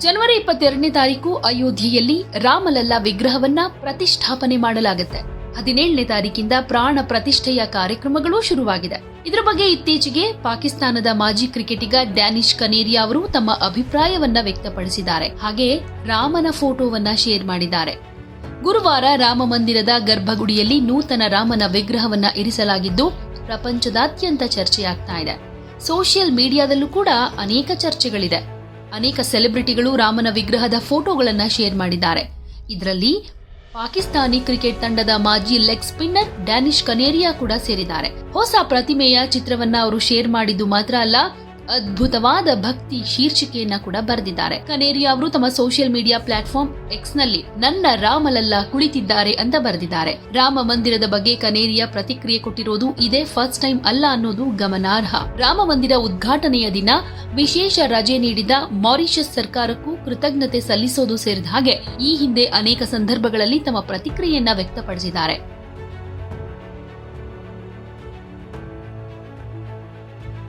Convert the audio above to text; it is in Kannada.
ಜನವರಿ ಇಪ್ಪತ್ತೆರಡನೇ ತಾರೀಕು ಅಯೋಧ್ಯೆಯಲ್ಲಿ ರಾಮಲಲ್ಲಾ ವಿಗ್ರಹವನ್ನ ಪ್ರತಿಷ್ಠಾಪನೆ ಮಾಡಲಾಗುತ್ತೆ. ಹದಿನೇಳನೇ ತಾರೀಕಿಂದ ಪ್ರಾಣ ಪ್ರತಿಷ್ಠೆಯ ಕಾರ್ಯಕ್ರಮಗಳು ಶುರುವಾಗಿದೆ. ಇದರ ಬಗ್ಗೆ ಇತ್ತೀಚೆಗೆ ಪಾಕಿಸ್ತಾನದ ಮಾಜಿ ಕ್ರಿಕೆಟಿಗ ಡ್ಯಾನಿಶ್ ಕನೇರಿಯಾ ಅವರು ತಮ್ಮ ಅಭಿಪ್ರಾಯವನ್ನ ವ್ಯಕ್ತಪಡಿಸಿದ್ದಾರೆ. ಹಾಗೆ ರಾಮನ ಫೋಟೋವನ್ನ ಶೇರ್ ಮಾಡಿದ್ದಾರೆ. ಗುರುವಾರ ರಾಮ ಮಂದಿರದ ಗರ್ಭಗುಡಿಯಲ್ಲಿ ನೂತನ ರಾಮನ ವಿಗ್ರಹವನ್ನ ಇರಿಸಲಾಗಿದ್ದು, ಪ್ರಪಂಚದಾದ್ಯಂತ ಚರ್ಚೆಯಾಗ್ತಾ ಇದೆ. ಸೋಷಿಯಲ್ ಮೀಡಿಯಾದಲ್ಲೂ ಕೂಡ ಅನೇಕ ಚರ್ಚೆಗಳಿದೆ. ಅನೇಕ ಸೆಲೆಬ್ರಿಟಿಗಳು ರಾಮನ ವಿಗ್ರಹದ ಫೋಟೋಗಳನ್ನು ಶೇರ್ ಮಾಡಿದ್ದಾರೆ. ಇದರಲ್ಲಿ ಪಾಕಿಸ್ತಾನಿ ಕ್ರಿಕೆಟ್ ತಂಡದ ಮಾಜಿ ಲೆಗ್ ಸ್ಪಿನ್ನರ್ ಡ್ಯಾನಿಶ್ ಕನೇರಿಯಾ ಕೂಡ ಸೇರಿದ್ದಾರೆ. ಹೊಸ ಪ್ರತಿಮೆಯ ಚಿತ್ರವನ್ನ ಅವರು ಶೇರ್ ಮಾಡಿದ್ದು ಮಾತ್ರ ಅಲ್ಲ ಅದ್ಭುತವಾದ ಭಕ್ತಿ ಶೀರ್ಷಿಕೆಯನ್ನ ಕೂಡ ಬರೆದಿದ್ದಾರೆ. ಕನೇರಿಯಾ ಅವರು ತಮ್ಮ ಸೋಷಿಯಲ್ ಮೀಡಿಯಾ ಪ್ಲಾಟ್ಫಾರ್ಮ್ ಎಕ್ಸ್ನಲ್ಲಿ ನನ್ನ ರಾಮಲಲ್ಲ ಕುಳಿತಿದ್ದಾರೆ ಅಂತ ಬರೆದಿದ್ದಾರೆ. ರಾಮ ಮಂದಿರದ ಬಗ್ಗೆ ಕನೇರಿಯಾ ಪ್ರತಿಕ್ರಿಯೆ ಕೊಟ್ಟಿರೋದು ಇದೇ ಫಸ್ಟ್ ಟೈಮ್ ಅಲ್ಲ ಅನ್ನೋದು ಗಮನಾರ್ಹ. ರಾಮ ಮಂದಿರ ಉದ್ಘಾಟನೆಯ ದಿನ ವಿಶೇಷ ರಜೆ ನೀಡಿದ ಮಾರಿಷಸ್ ಸರ್ಕಾರಕ್ಕೂ ಕೃತಜ್ಞತೆ ಸಲ್ಲಿಸೋದು ಸೇರಿದ ಹಾಗೆ ಈ ಹಿಂದೆ ಅನೇಕ ಸಂದರ್ಭಗಳಲ್ಲಿ ತಮ್ಮ ಪ್ರತಿಕ್ರಿಯೆಯನ್ನ ವ್ಯಕ್ತಪಡಿಸಿದ್ದಾರೆ.